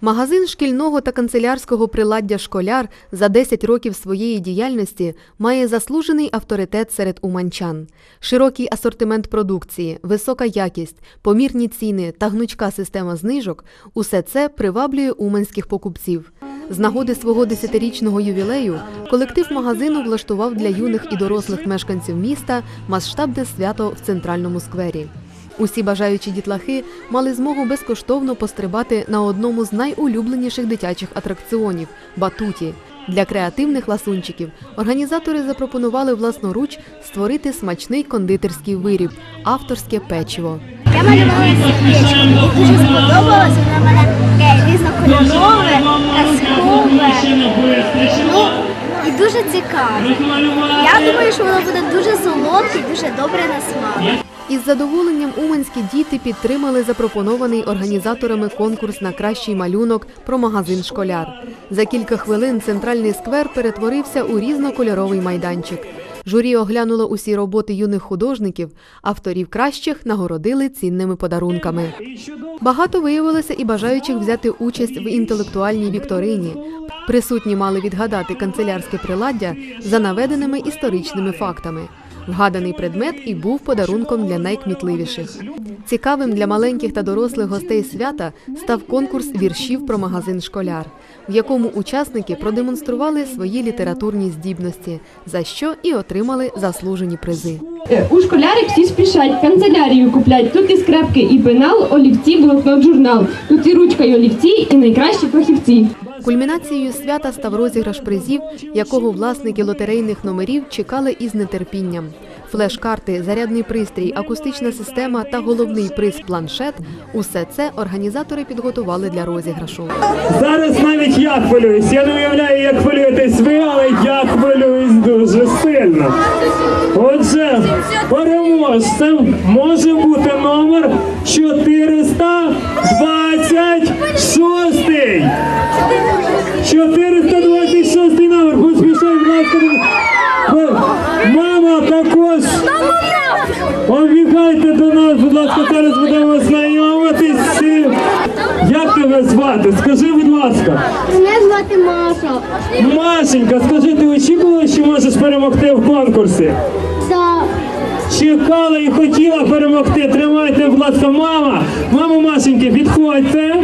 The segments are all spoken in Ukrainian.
Магазин шкільного та канцелярського приладдя Школяр за 10 років своєї діяльності має заслужений авторитет серед уманчан. Широкий асортимент продукції, висока якість, помірні ціни та гнучка система знижок усе це приваблює уманських покупців. З нагоди свого десятирічного ювілею колектив магазину влаштував для юних і дорослих мешканців міста масштабне свято в центральному сквері. Усі бажаючі дітлахи мали змогу безкоштовно пострибати на одному з найулюбленіших дитячих атракціонів батуті. Для креативних ласунчиків організатори запропонували власноруч створити смачний кондитерський виріб авторське печиво. Я малювала. Мені дуже сподобалось. Воно мене різнокольорове, казкове. Ну, і дуже цікаве. Я думаю, що воно буде дуже солодке дуже добре на смак. Із задоволенням уманські діти підтримали запропонований організаторами конкурс на кращий малюнок про магазин Школяр. За кілька хвилин центральний сквер перетворився у різнокольоровий майданчик. Журі оглянуло усі роботи юних художників, авторів кращих нагородили цінними подарунками. Багато виявилося і бажаючих взяти участь в інтелектуальній вікторині. Присутні мали відгадати канцелярське приладдя за наведеними історичними фактами. Вгаданий предмет і був подарунком для найкмітливіших. Цікавим для маленьких та дорослих гостей свята став конкурс віршів про магазин Школяр, в якому учасники продемонстрували свої літературні здібності, за що і отримали заслужені призи. Е, У школярі всі спішать, канцелярію куплять. Тут і скрепки, і пенал, олівці, блокнот, журнал. Тут і ручка, і олівці, і найкращі фахівці. Кульмінацією свята став розіграш призів, якого власники лотерейних номерів чекали із нетерпінням. Флеш-карти, зарядний пристрій, акустична система та головний приз планшет усе це організатори підготували для розіграшу. Зараз навіть я хвилююсь. Я не уявляю, як хвилюєтесь ви, але я хвилююсь дуже сильно. Переможцем може бути номер 426. 426 номер. Поспішай, будь ласка. Мама також. Обігайте до нас, будь ласка, зараз будемо знайомитись. Як тебе звати? Скажи, будь ласка. Мене звати Маша. Машенька, скажи, ти очікувала, що можеш перемогти в конкурсі? Так. Чекала і хотіла перемогти. Тримайте, будь ласка, мама. Мама Машеньки, підходьте,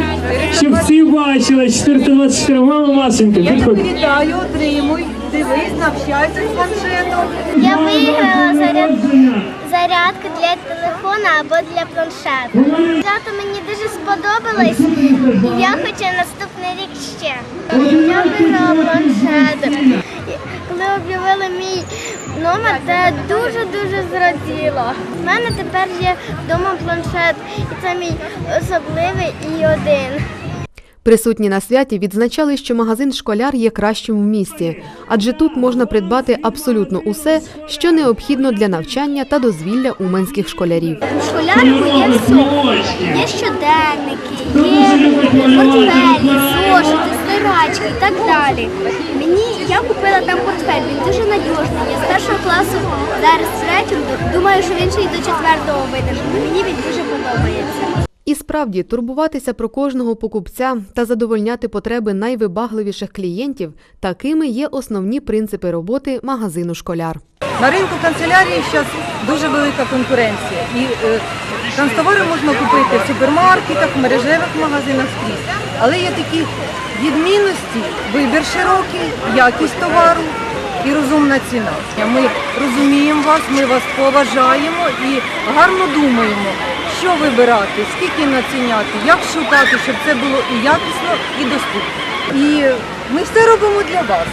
щоб всі бачили. 424. Мама Машеньки, підходьте. Вітаю, отримуй, дивись, навчайся з планшетом. Я виграла заряд... зарядку для телефона або для планшету. Свято мені дуже сподобалось. і Я хочу наступний рік ще. Я виграла планшет. Коли об'явили мій номер, я дуже-дуже зраділа. У мене тепер є вдома планшет, і це мій особливий і один. Присутні на святі відзначали, що магазин Школяр є кращим в місті, адже тут можна придбати абсолютно усе, що необхідно для навчання та дозвілля уманських школярів. У школярку є все. Є щоденники, є портфелі, зошити, стирачки і так далі. Мені я купила там портфель, він дуже надіжний. Я з першого класу зараз з третього. Думаю, що він ще й до четвертого видержить. Мені він дуже подобається. І справді турбуватися про кожного покупця та задовольняти потреби найвибагливіших клієнтів такими є основні принципи роботи магазину Школяр. На ринку канцелярії зараз дуже велика конкуренція. І е, канцтовари можна купити в супермаркетах, в мережевих магазинах скрізь. Але є такі відмінності, вибір широкий, якість товару і розумна ціна. Ми розуміємо вас, ми вас поважаємо і гарно думаємо, що вибирати, скільки націняти, як шукати, щоб це було і якісно, і доступно. І ми все робимо для вас.